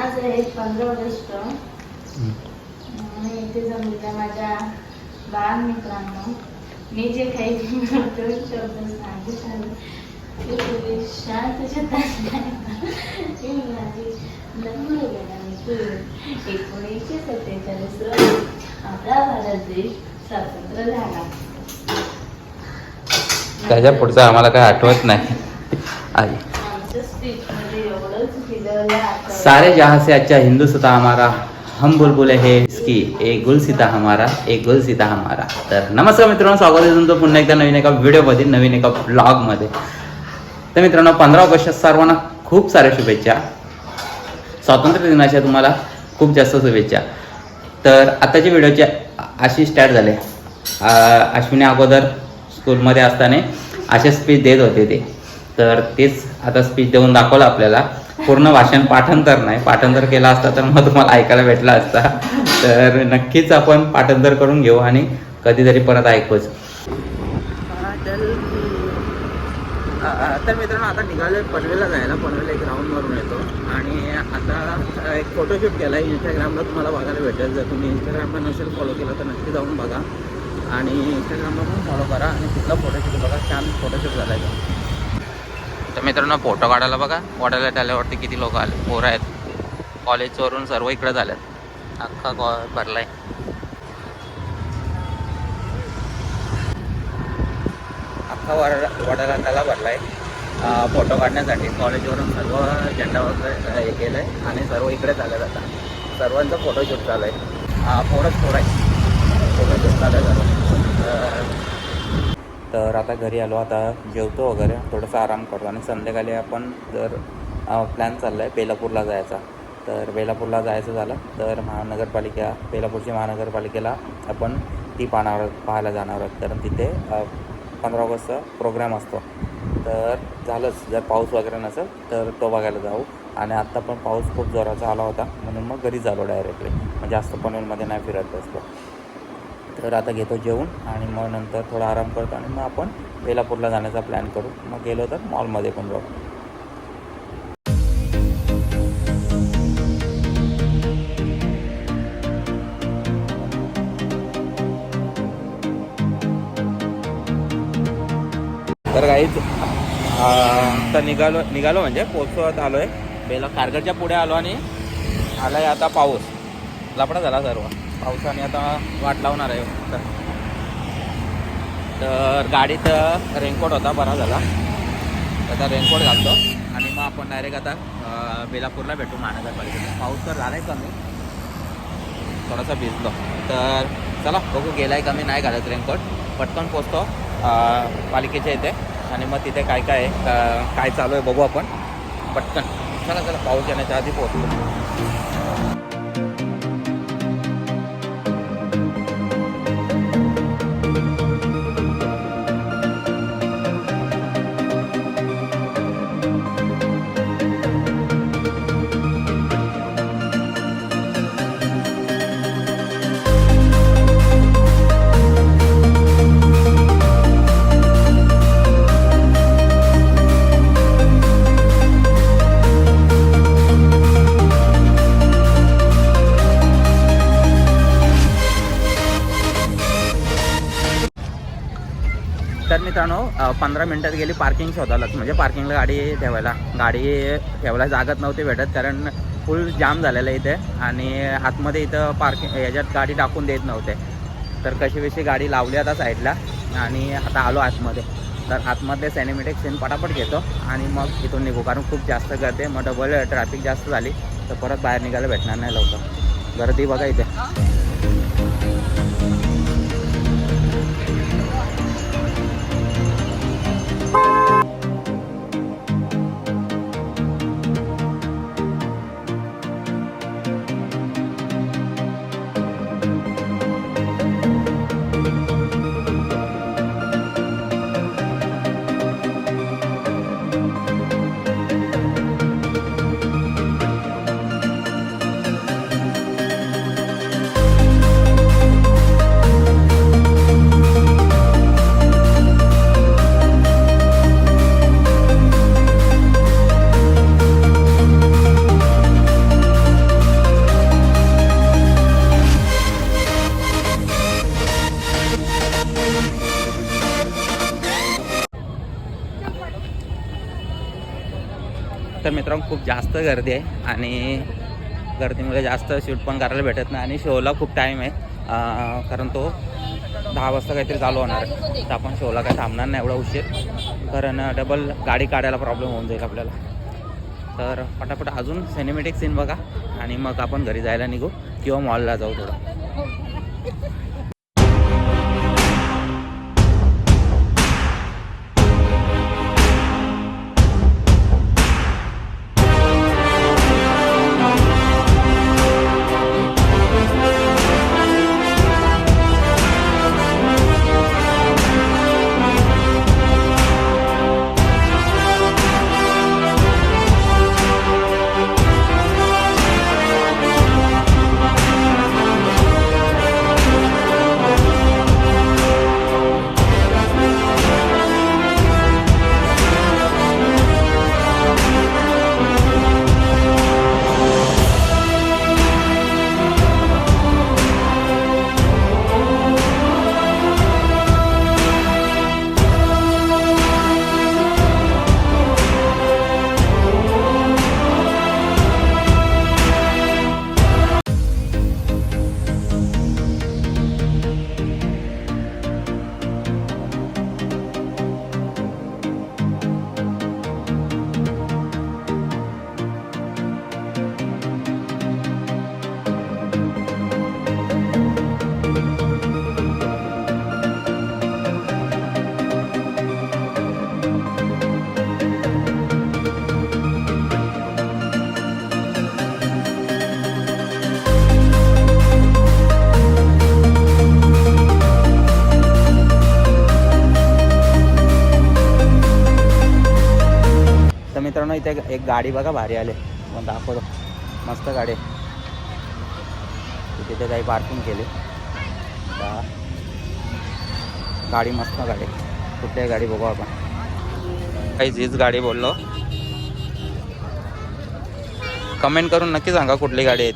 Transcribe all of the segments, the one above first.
आज आहे पंधरा ऑगस्ट. आणि इथे जमलेल्या माझ्या बाळ मित्रांनो मी जे काही शब्द सांगत आहे ते तुम्ही एकोणीसशे सत्तेचाळीस रोजी आपला भारत देश स्वतंत्र झाला त्याच्या पुढचं आम्हाला काय आठवत नाही. आई. सारे जहाँ से अच्छा हिंदू हिंदुस्तान हमारा हम बुलबुल हे इसकी एक गुलसिता हमारा एक गुलसिता हमारा. तर नमस्कार मित्रांनो स्वागत आहे तुमचं पुन्हा एकदा नवीन एका व्हिडिओमध्ये नवीन एका ब्लॉगमध्ये तर मित्रांनो पंधरा ऑगस्ट सर्वांना खूप साऱ्या शुभेच्छा. स्वातंत्र्य दिनाच्या तुम्हाला खूप जास्त शुभेच्छा. तर आताच्या व्हिडिओचे अशी स्टार्ट झाले. अश्विनी अगोदर स्कूलमध्ये असताना असे स्पीच देत होते ते. तर तेच आता स्पीच देऊन दाखवलं आपल्याला. पूर्ण भाषण पाठांतर नाही. पाठांतर केला असता तर मग तुम्हाला ऐकायला भेटला असता. तर नक्कीच आपण पाठांतर करून घेऊ आणि कधीतरी परत ऐकूच. तर मित्रांनो आता निघालो पनवेलला जायला. पनवेल एक राऊंड मारून येतो. आणि आता एक फोटोशूट केला आहे इंस्टाग्रामला तुम्हाला बघायला भेटेल. जर तुम्ही इंस्टाग्रामला नसेल फॉलो केलं तर नक्की जाऊन बघा. आणि इंस्टाग्रामला पण फॉलो करा आणि तिथला फोटोशूट बघा छान फोटोशूट झाला आहे तर मित्रांनो फोटो काढायला बघा. वाढायला त्याल्यावरती किती लोक आले? पोरं आहेत. कॉलेजवरून सर्व इकडे झाल्यात. अख्खा कॉ भरला आहे अख्खा वडा वडाला त्याला भरला आहे फोटो काढण्यासाठी कॉलेजवरून सर्व झेंडा वगैरे हे केलं आहे आणि सर्व इकडे झालं आता सर्वांचं फोटोशूट चालू आहे. पोरच पोर आहे फोटोशूट चालू आहे तर- तर आता घरी आलो आता जेवतो वगैरे थोडासा आराम करतो. आणि संध्याकाळी आपण जर प्लॅन चालला आहे बेलापूरला जायचा तर बेलापूरला जायचं झालं तर महानगरपालिका बेलापूरची महानगरपालिकेला आपण ती पाहणार पाहायला जाणार आहोत. कारण तिथे पंधरा ऑगस्टचा प्रोग्राम असतो. तर झालंच. जर पाऊस वगैरे नसेल तर तो बघायला जाऊ. आणि आत्ता पण पाऊस खूप जोराचा आला होता. म्हणून मग घरी झालो डायरेक्टली म्हणजे जास्त पनवेलमध्ये नाही फिरत बसलो. तर आता घेतो जेवून आणि मग नंतर थोडा आराम करतो आणि मग आपण बेलापूरला जाण्याचा प्लॅन करू. मग गेलो तर मॉलमध्ये पण जाऊ तर काहीच तर निघालो निघालो म्हणजे पोचवत आलो आहे बेला कारगडच्या पुढे आलो आणि आला आहे आता पाऊस. लपडा झाला सर्व. पावसाने आता वाट लावणार आहे. तर तर गाडीत रेनकोट होता बरा झाला. आता रेनकोट घालतो आणि मग आपण डायरेक्ट आता बेलापूरला भेटू महानगरपालिकेला. पाऊस तर झाला आहे कमी. थोडासा भिजलो. तर चला बघू गेला आहे कमी नाही घालत रेनकोट. पटकन पोचतो पालिकेच्या इथे. आणि मग तिथे काय काय आहे? काय चालू आहे बघू आपण. पटकन. चला चला पाऊस येण्याच्या आधी पोहोचलो मित्रांनो पंधरा मिनटात गेली पार्किंग शोधायलाच म्हणजे पार्किंगला गाडी ठेवायला. गाडी ठेवायला जागत नव्हती भेटत कारण फुल जाम झालेलं आहे इथे. आणि आतमध्ये इथं पार्किंग याच्यात गाडी टाकून देत नव्हते. तर कशी कशी गाडी लावली आता साईडला आणि आता आलो आतमध्ये. तर आतमध्ये सॅनिमेटिक सीन पटापट घेतो. आणि मग इथून निघू. कारण खूप जास्त गर्दी मग डबल ट्रॅफिक जास्त झाली. तर परत बाहेर निघायला भेटणार नाही लवकर. गर्दी बघा इथे. मित्रांनो खूप जास्त गर्दी आहे आणि गर्दीमुळे जास्त शूट पण करायला भेटत नाही आणि शोला खूप टाईम आहे. कारण तो दहा वाजता काहीतरी चालू होणार आहे. तर आपण शोला काय थांबणार नाही एवढा उशीर. कारण डबल गाडी काढायला प्रॉब्लेम होऊन जाईल आपल्याला. तर पटापट अजून सिनेमॅटिक सीन बघा आणि मग आपण घरी जायला निघू किंवा मॉलला जाऊ थोडं. इथे एक गाडी बघा भारी आले. मग दाखवतो. मस्त गाडी. आहे. तिथे काही पार्किंग केले. गाडी मस्त गाडी. आहे. कुठल्याही गाडी बघू आपण. काही हीच गाडी बोललो. कमेंट करून नक्की सांगा कुठली गाडी आहे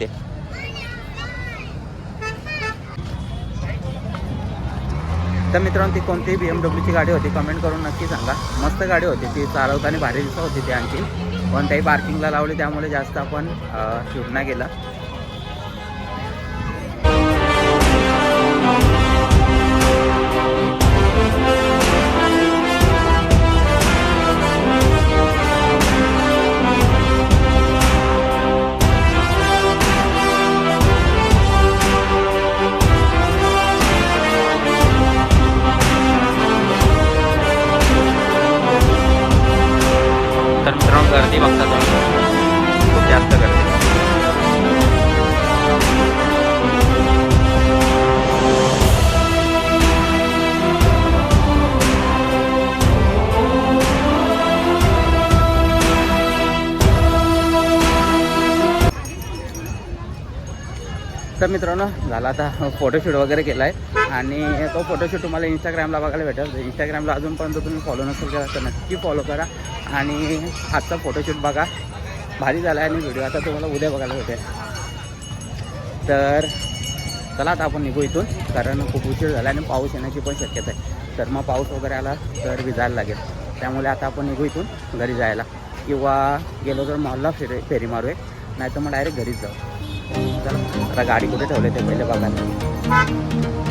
तर मित्रांनो ती कोणती बी एम डब्ल्यूची गाडी होती कमेंट करून नक्की सांगा. मस्त गाडी होती ती चालवताना भारी दिसत होती ती आणखी पण काही पार्किंगला लावली त्यामुळे जास्त आपण शूट नाही केलं. मित्रांनो झाला आता फोटोशूट वगैरे केला आहे आणि तो फोटोशूट तुम्हाला इंस्टाग्रामला बघायला भेटेल. इंस्टाग्रामला अजूनपर्यंत तुम्ही फॉलो नसेल केला तर नक्की फॉलो करा. आणि आजचा फोटोशूट बघा. भारी झाला आहे आणि व्हिडिओ आता तुम्हाला उद्या बघायला भेटेल. तर चला आता आपण निघू इथून कारण खूप उशीर झाला आणि पाऊस येण्याची पण शक्यता आहे. तर मग पाऊस वगैरे आला तर विजायला लागेल. त्यामुळे आता आपण निघू इथून घरी जायला. किंवा गेलो तर मॉलला फेरी फेरी मारूया. नाही तर मग डायरेक्ट घरीच जाऊ. आता गाडी कुठे ठेवली ते पहिले बघायला